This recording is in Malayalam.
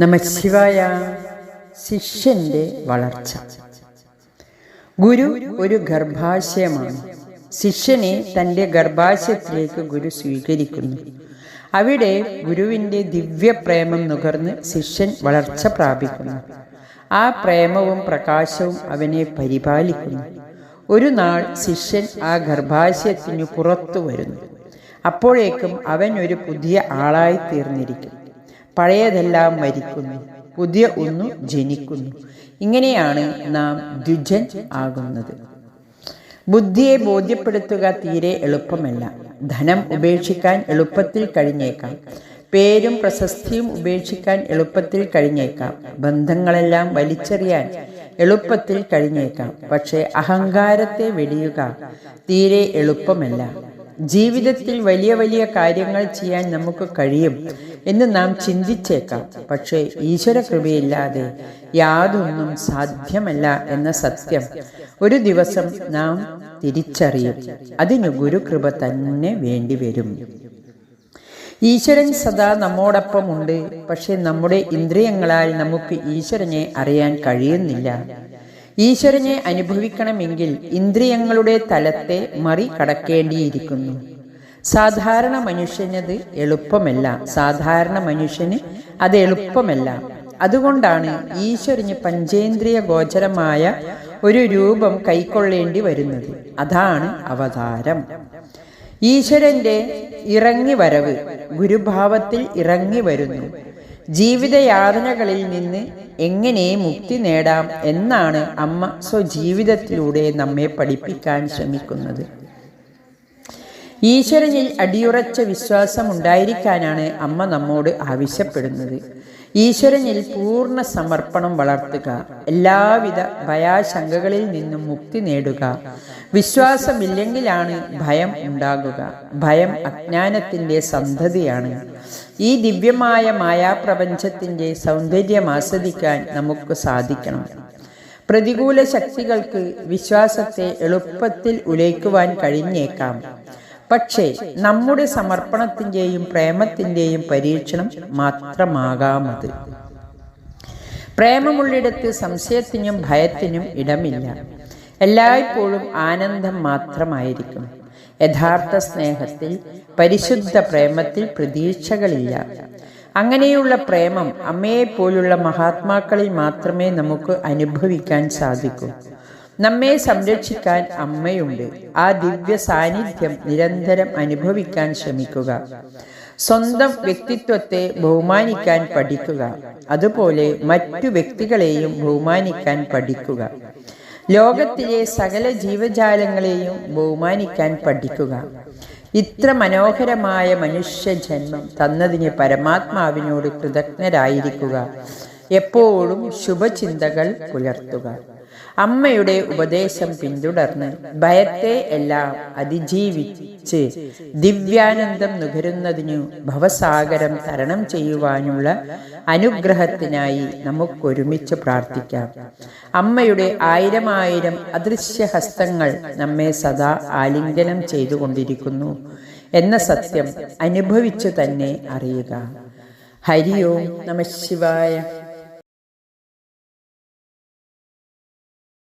നമശിവായ ശിഷ്യന്റെ വളർച്ച. ഗുരു ഒരു ഗർഭാശയമാണ്. ശിഷ്യനെ തന്റെ ഗർഭാശയത്തിലേക്ക് ഗുരു സ്വീകരിക്കുന്നു. അവിടെ ഗുരുവിന്റെ ദിവ്യപ്രേമം നുകർന്ന് ശിഷ്യൻ വളർച്ച പ്രാപിക്കുന്നു. ആ പ്രേമവും പ്രകാശവും അവനെ പരിപാലിക്കുന്നു. ഒരു നാൾ ശിഷ്യൻ ആ ഗർഭാശയത്തിനു പുറത്തു വരുന്നു. അപ്പോഴേക്കും അവൻ ഒരു പുതിയ ആളായി തീർന്നിരിക്കും. പഴയതെല്ലാം മരിക്കുന്നു. പുതിയ ഒന്നു ജനിക്കുന്നു. ഇങ്ങനെയാണ് നാം ദ്വിജൻ ആകുന്നത്. ബുദ്ധിയെ ബോധ്യപ്പെടുത്തുക തീരെ എളുപ്പമല്ല. ധനം ഉപേക്ഷിക്കാൻ എളുപ്പത്തിൽ കഴിഞ്ഞേക്കാം. പേരും പ്രശസ്തിയും ഉപേക്ഷിക്കാൻ എളുപ്പത്തിൽ കഴിഞ്ഞേക്കാം. ബന്ധങ്ങളെല്ലാം വലിച്ചെറിയാൻ എളുപ്പത്തിൽ കഴിഞ്ഞേക്കാം. പക്ഷേ അഹങ്കാരത്തെ വെടിയുക തീരെ എളുപ്പമല്ല. ജീവിതത്തിൽ വലിയ വലിയ കാര്യങ്ങൾ ചെയ്യാൻ നമുക്ക് കഴിയും എന്ന് നാം ചിന്തിച്ചേക്കാം. പക്ഷേ ഈശ്വര കൃപയില്ലാതെ യാതൊന്നും സാധ്യമല്ല എന്ന സത്യം ഒരു ദിവസം നാം തിരിച്ചറിയും. അതിന് ഗുരുകൃപ തന്നെ വേണ്ടിവരും ഈശ്വരൻ സദാ നമ്മോടൊപ്പമുണ്ട്. പക്ഷെ നമ്മുടെ ഇന്ദ്രിയങ്ങളാൽ നമുക്ക് ഈശ്വരനെ അറിയാൻ കഴിയുന്നില്ല. ഈശ്വരനെ അനുഭവിക്കണമെങ്കിൽ ഇന്ദ്രിയങ്ങളുടെ തലത്തെ മറികടക്കേണ്ടിയിരിക്കുന്നു. സാധാരണ മനുഷ്യനത് എളുപ്പമല്ല. സാധാരണ മനുഷ്യന് അത് എളുപ്പമല്ല. അതുകൊണ്ടാണ് ഈശ്വരന് പഞ്ചേന്ദ്രിയ ഗോചരമായ ഒരു രൂപം കൈക്കൊള്ളേണ്ടി വരുന്നത്. അതാണ് അവതാരം. ഈശ്വരന്റെ ഇറങ്ങി വരവ് ഗുരുഭാവത്തിൽ ഇറങ്ങി വരുന്നു ജീവിതയാതനകളിൽ നിന്ന് എങ്ങനെ മുക്തി നേടാം എന്നാണ് അമ്മ സ്വജീവിതത്തിലൂടെ നമ്മെ പഠിപ്പിക്കാൻ ശ്രമിക്കുന്നത്. ഈശ്വരനിൽ അടിയുറച്ച വിശ്വാസം ഉണ്ടായിരിക്കാനാണ് അമ്മ നമ്മോട് ആവശ്യപ്പെടുന്നത്. ഈശ്വരനിൽ പൂർണ സമർപ്പണം വളർത്തുക എല്ലാവിധ ഭയാശങ്കകളിൽ നിന്നും മുക്തി നേടുക. വിശ്വാസമില്ലെങ്കിലാണ് ഭയം ഉണ്ടാകുക. ഭയം അജ്ഞാനത്തിന്റെ സന്ധതിയാണ് ഈ ദിവ്യമായ മായാപ്രപഞ്ചത്തിന്റെ സൗന്ദര്യം ആസ്വദിക്കാൻ നമുക്ക് സാധിക്കണം. പ്രതികൂല ശക്തികൾക്ക് വിശ്വാസത്തെ എളുപ്പത്തിൽ ഉലയ്ക്കുവാൻ കഴിഞ്ഞേക്കാം. പക്ഷേ നമ്മുടെ സമർപ്പണത്തിന്റെയും പ്രേമത്തിന്റെയും പരീക്ഷണം മാത്രമാകാമത്. പ്രേമമുള്ളിടത്ത് സംശയത്തിനും ഭയത്തിനും ഇടമില്ല. എല്ലായ്പ്പോഴും ആനന്ദം മാത്രമായിരിക്കും. യഥാർത്ഥ സ്നേഹത്തിൽ പരിശുദ്ധ പ്രേമത്തിൽ പ്രതീക്ഷകളില്ല. അങ്ങനെയുള്ള പ്രേമം അമ്മയെപ്പോലുള്ള മഹാത്മാക്കളിൽ മാത്രമേ നമുക്ക് അനുഭവിക്കാൻ സാധിക്കൂ. നമ്മെ സംരക്ഷിക്കാൻ അമ്മയുണ്ട്. ആ ദിവ്യ സാന്നിധ്യം നിരന്തരം അനുഭവിക്കാൻ ശ്രമിക്കുക. സ്വന്തം വ്യക്തിത്വത്തെ ബഹുമാനിക്കാൻ പഠിക്കുക. അതുപോലെ മറ്റു വ്യക്തികളെയും ബഹുമാനിക്കാൻ പഠിക്കുക. ലോകത്തിലെ സകല ജീവജാലങ്ങളെയും ബഹുമാനിക്കാൻ പഠിക്കുക. ഇത്ര മനോഹരമായ മനുഷ്യ ജന്മം തന്നതിന് പരമാത്മാവിനോട് കൃതജ്ഞരായിരിക്കുക. എപ്പോഴും ശുഭചിന്തകൾ പുലർത്തുക. അമ്മയുടെ ഉപദേശം പിന്തുടർന്ന് ഭയത്തെ എല്ലാം അതിജീവിച്ച് ദിവ്യാനന്ദം നുകരുന്നതിനു ഭവസാഗരം തരണം ചെയ്യുവാനുള്ള അനുഗ്രഹത്തിനായി നമുക്കൊരുമിച്ച് പ്രാർത്ഥിക്കാം. അമ്മയുടെ ആയിരം അദൃശ്യ ഹസ്തങ്ങൾ നമ്മെ സദാ ആലിംഗനം ചെയ്തുകൊണ്ടിരിക്കുന്നു എന്ന സത്യം അനുഭവിച്ചു തന്നെ അറിയുക. ഹരിയോ നമ ശിവായ.